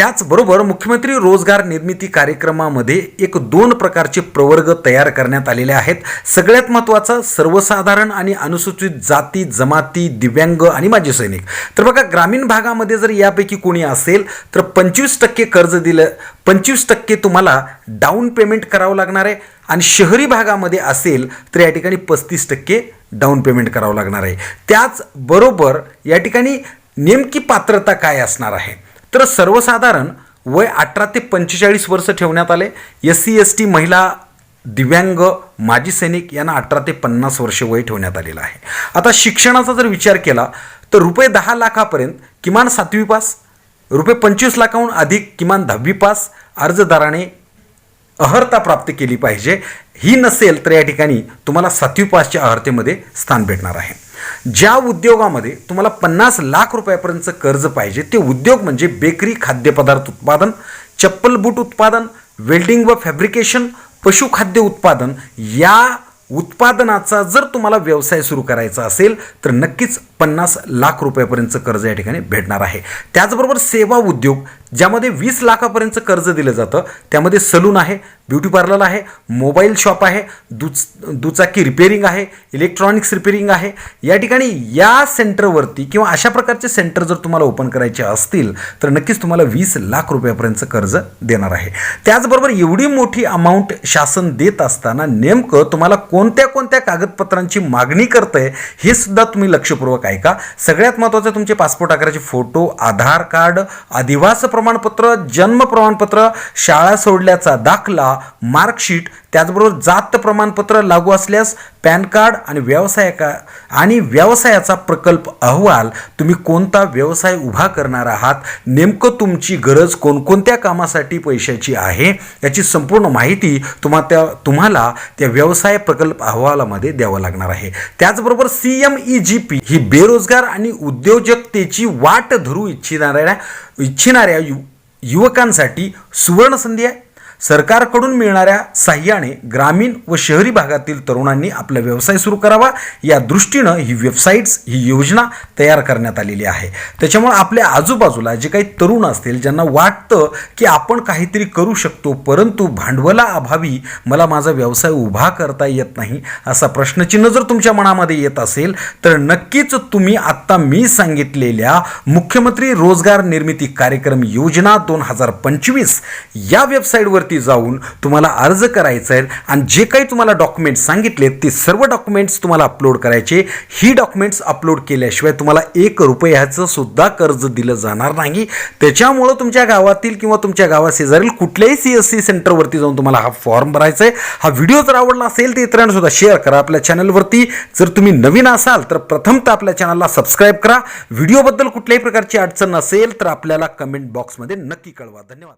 त्याचबरोबर मुख्यमंत्री रोजगार निर्मिती कार्यक्रमामध्ये एक दोन प्रकारचे प्रवर्ग तयार करण्यात आलेले आहेत. सगळ्यात महत्त्वाचा सर्वसाधारण आणि अनुसूचित जाती जमाती दिव्यांग आणि माजी सैनिक. तर बघा ग्रामीण भागामध्ये जर यापैकी कोणी असेल तर पंचवीस टक्के कर्ज दिलं पंचवीस टक्के तुम्हाला डाऊन पेमेंट करावं लागणार आहे. आणि शहरी भागामध्ये असेल तर या ठिकाणी पस्तीस टक्के डाऊन पेमेंट करावं लागणार आहे. त्याचबरोबर या ठिकाणी नेमकी पात्रता काय असणार आहे? तर सर्वसाधारण वय अठरा ते पंचेचाळीस वर्ष ठेवण्यात आले. एस सी एस टी महिला दिव्यांग माजी सैनिक यांना अठरा ते पन्नास वर्ष वय ठेवण्यात आलेलं आहे. आता शिक्षणाचा जर विचार केला तर रुपये दहा लाखापर्यंत किमान सातवी पास रुपये पंचवीस लाखाहून अधिक किमान दहावी पास अर्जदाराने अहर्ता प्राप्त केली पाहिजे. ही नसेल तर या ठिकाणी तुम्हाला सातवी पासच्या अहर्तेमध्ये स्थान भेटणार आहे. ज्या उद्योगामध्ये तुम्हाला पन्नास लाख रुपयापर्यंतचं कर्ज पाहिजे ते उद्योग म्हणजे बेकरी खाद्यपदार्थ उत्पादन चप्पल बूट उत्पादन वेल्डिंग व फॅब्रिकेशन पशुखाद्य उत्पादन या उत्पादनाचा जर तुम्हाला व्यवसाय सुरू करायचा असेल तर नक्कीच पन्नास लाख रुपयापर्यंतचं कर्ज या ठिकाणी भेटणार आहे. त्याचबरोबर सेवा उद्योग ज्यामध्ये वीस लाखापर्यंतचं कर्ज दिलं जातं. त्यामध्ये सलून आहे ब्युटी पार्लर आहे मोबाईल शॉप आहे दुच दुचाकी रिपेरिंग आहे इलेक्ट्रॉनिक्स रिपेरिंग आहे. या ठिकाणी या सेंटरवरती किंवा अशा प्रकारचे सेंटर जर तुम्हाला ओपन करायचे असतील तर नक्कीच तुम्हाला वीस लाख रुपयापर्यंतचं कर्ज देणार आहे. त्याचबरोबर एवढी मोठी अमाऊंट शासन देत असताना नेमकं तुम्हाला कोणत्या कोणत्या कागदपत्रांची मागणी करतंय हे सुद्धा तुम्ही लक्षपूर्वक ऐका. सगळ्यात महत्त्वाचं तुमचे पासपोर्ट आकाराचे फोटो आधार कार्ड अधिवास प्रमाणपत्र जन्म प्रमाणपत्र शाळा सोडल्याचा दाखला मार्कशीट त्याचबरोबर जात प्रमाणपत्र लागू असल्यास पॅन कार्ड आणि व्यवसायका आणि व्यवसायाचा प्रकल्प अहवाल तुम्ही कोणता व्यवसाय उभा करणार आहात? नेमकं तुमची गरज कोणकोणत्या कामासाठी पैशाची आहे? याची संपूर्ण माहिती तुम्हा त्या तुम्हाला त्या व्यवसाय प्रकल्प अहवालामध्ये द्यावं लागणार आहे. त्याचबरोबर C M E G P ही बेरोजगार आणि उद्योजकतेची वाट धरू इच्छिणाऱ्या इच्छिणाऱ्या यु युवकांसाठी सुवर्णसंधी आहे. सरकारकडून मिळणाऱ्या साह्याने ग्रामीण व शहरी भागातील तरुणांनी आपला व्यवसाय सुरू करावा. या दृष्टीनं ही वेबसाईट्स ही योजना तयार करण्यात आलेली आहे. त्याच्यामुळे आपल्या आजूबाजूला जे काही तरुण असतील ज्यांना वाटतं की आपण काहीतरी करू शकतो परंतु भांडवला अभावी मला माझा व्यवसाय उभा करता येत नाही असा प्रश्नचिन्ह जर तुमच्या मनामध्ये येत असेल तर नक्कीच तुम्ही आत्ता मी सांगितलेल्या मुख्यमंत्री रोजगार निर्मिती कार्यक्रम योजना दोन हजार पंचवीस या वेबसाईटवरती जाऊन तुम्हाला अर्ज करायचा आहे आणि जे काही तुम्हाला डॉक्युमेंट्स सांगितलेत ते सर्व डॉक्युमेंट्स तुम्हाला अपलोड करायचे. ही डॉक्युमेंट्स अपलोड केल्याशिवाय तुम्हाला एक रुपयाचं सुद्धा कर्ज दिलं जाणार नाही. त्याच्यामुळं तुमच्या गावातील किंवा तुमच्या गावाशेजारील कुठल्याही सी एस सी सेंटरवरती जाऊन तुम्हाला हा फॉर्म भरायचा आहे. हा व्हिडिओ जर आवडला असेल तर इतरांना सुद्धा शेअर करा आपल्या चॅनलवरती जर तुम्ही नवीन असाल तर प्रथमतः आपल्या चॅनलला सबस्क्राईब करा. व्हिडिओबद्दल कुठल्याही प्रकारची अडचण नसेल तर आपल्याला कमेंट बॉक्समध्ये नक्की कळवा. धन्यवाद.